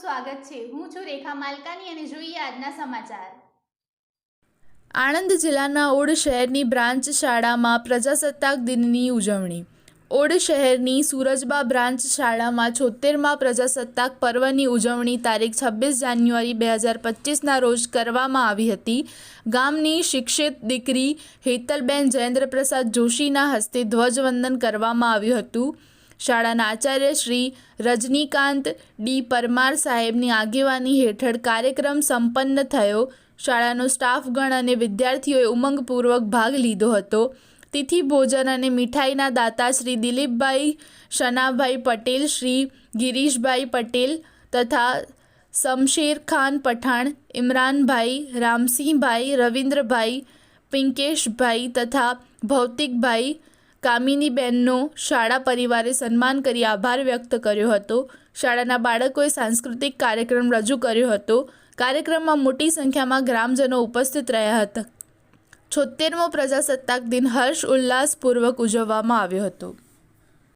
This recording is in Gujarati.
સ્વાગત છે. હું છું રેખા માલકાની અને જોઈએ આજના સમાચાર. આણંદ જિલ્લાના ઓડ શહેરની બ્રાન્ચ શાળામાં પ્રજાસત્તાક દિનની ઉજવણી. ઓડ શહેરની સુરજબા બ્રાન્ચ શાળામાં છોતેરમાં પ્રજાસત્તાક પર્વની ઉજવણી તારીખ છવ્વીસ જાન્યુઆરી બે હજાર પચીસના રોજ કરવામાં આવી હતી. ગામની શિક્ષિત દીકરી હેતલબેન જયેન્દ્રપ્રસાદ જોશીના હસ્તે ધ્વજવંદન કરવામાં આવ્યું હતું. શાળાના આચાર્ય શ્રી રજનીકાંત ડી પરમાર સાહેબની આગેવાની હેઠળ કાર્યક્રમ સંપન્ન થયો. શાળાનો સ્ટાફગણ અને વિદ્યાર્થીઓએ ઉમંગપૂર્વક ભાગ લીધો હતો. તિથિ ભોજન અને મીઠાઈના દાતા શ્રી દિલીપભાઈ શનાભાઈ પટેલ, શ્રી ગિરીશભાઈ પટેલ તથા શમશેર ખાન પઠાણ, ઇમરાનભાઈ, રામસિંહભાઈ, રવિન્દ્રભાઈ, પિંકેશભાઈ તથા ભૌતિકભાઈ કામિનીબેનનો શાળા પરિવારે સન્માન કરી આભાર વ્યક્ત કર્યો હતો. શાળાના બાળકોએ સાંસ્કૃતિક કાર્યક્રમ રજૂ કર્યો હતો. કાર્યક્રમમાં મોટી સંખ્યામાં ગ્રામજનો ઉપસ્થિત રહ્યા હતા. છોતેરમો પ્રજાસત્તાક દિન હર્ષ ઉલ્લાસપૂર્વક ઉજવવામાં આવ્યો હતો.